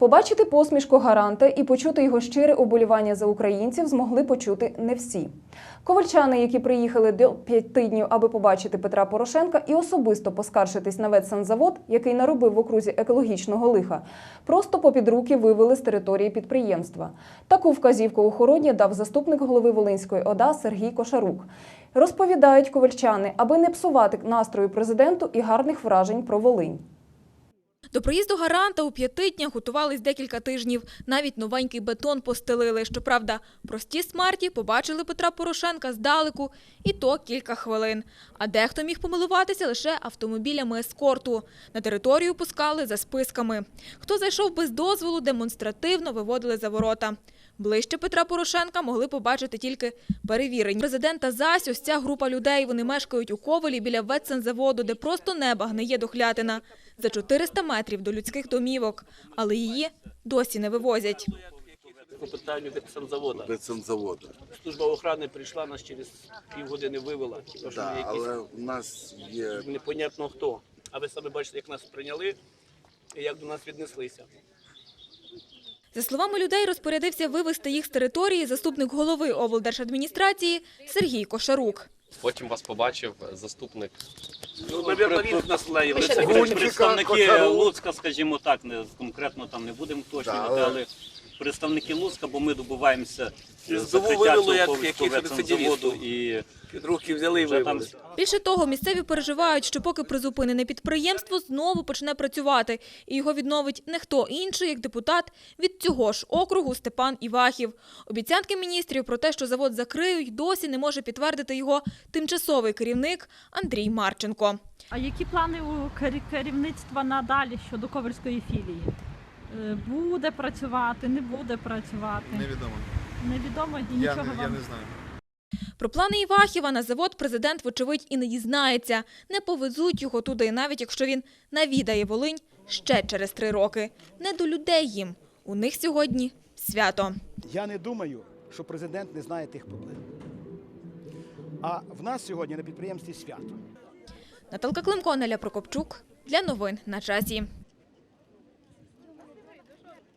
Побачити посмішку гаранта і почути його щире уболівання за українців змогли почути не всі. Ковальчани, які приїхали до п'ятиднів, аби побачити Петра Порошенка і особисто поскаржитись на ветсанзавод, який наробив в окрузі екологічного лиха, просто попід руки вивели з території підприємства. Таку вказівку охороні дав заступник голови Волинської ОДА Сергій Кошарук. Розповідають ковальчани, аби не псувати настрою президенту і гарних вражень про Волинь. До приїзду гаранта у п'ятиднях готувались декілька тижнів. Навіть новенький бетон постелили. Щоправда, прості смерті побачили Петра Порошенка здалеку, і то кілька хвилин. А дехто міг помилуватися лише автомобілями ескорту. На територію пускали за списками. Хто зайшов без дозволу, демонстративно виводили за ворота. Ближче Петра Порошенка могли побачити тільки перевірені. Президента Зась, ось ця група людей. Вони мешкають у Ковалі біля ветсензаводу, де просто неба гниє дохлятина. За 400 метрів до людських домівок. Але її досі не вивозять. по питанню ветсанзавода. Ветсанзаводу. Служба охорони прийшла, нас через півгодини вивела. Хіба Да, якісь але в нас є непонятно хто. А ви самі бачите, як нас прийняли і як до нас віднеслися. За словами людей, розпорядився вивезти їх з території заступник голови облдержадміністрації Сергій Кошарук. Потім вас побачив заступник. Ну, навірно, він нас лаїв. Це Представники Луцька, скажімо так, не конкретно там не будемо уточнювати, але представники Луцька, бо ми добуваємося Із закриття цього ветсанзаводу рецидивістів. і Під руки взяли і вже там. Більше того, місцеві переживають, що поки призупинене підприємство знову почне працювати, і його відновить не хто інший, як депутат від цього ж округу Степан Івахів. Обіцянки міністрів про те, що завод закриють, досі не може підтвердити його тимчасовий керівник Андрій Марченко. А які плани у керівництва надалі щодо Ковальської філії? Е, Буде працювати, не буде працювати? Невідомо. Невідомо і Я, нічого не, я не знаю. Про плани Івахіва на завод президент, вочевидь, і не дізнається. Не повезуть його туди, навіть якщо він навідає Волинь ще через три роки. Не до людей їм. У них сьогодні свято. Я не думаю, що президент не знає тих проблем. А в нас сьогодні на підприємстві свято. Наталка Климко, Неля Прокопчук. Для новин на часі.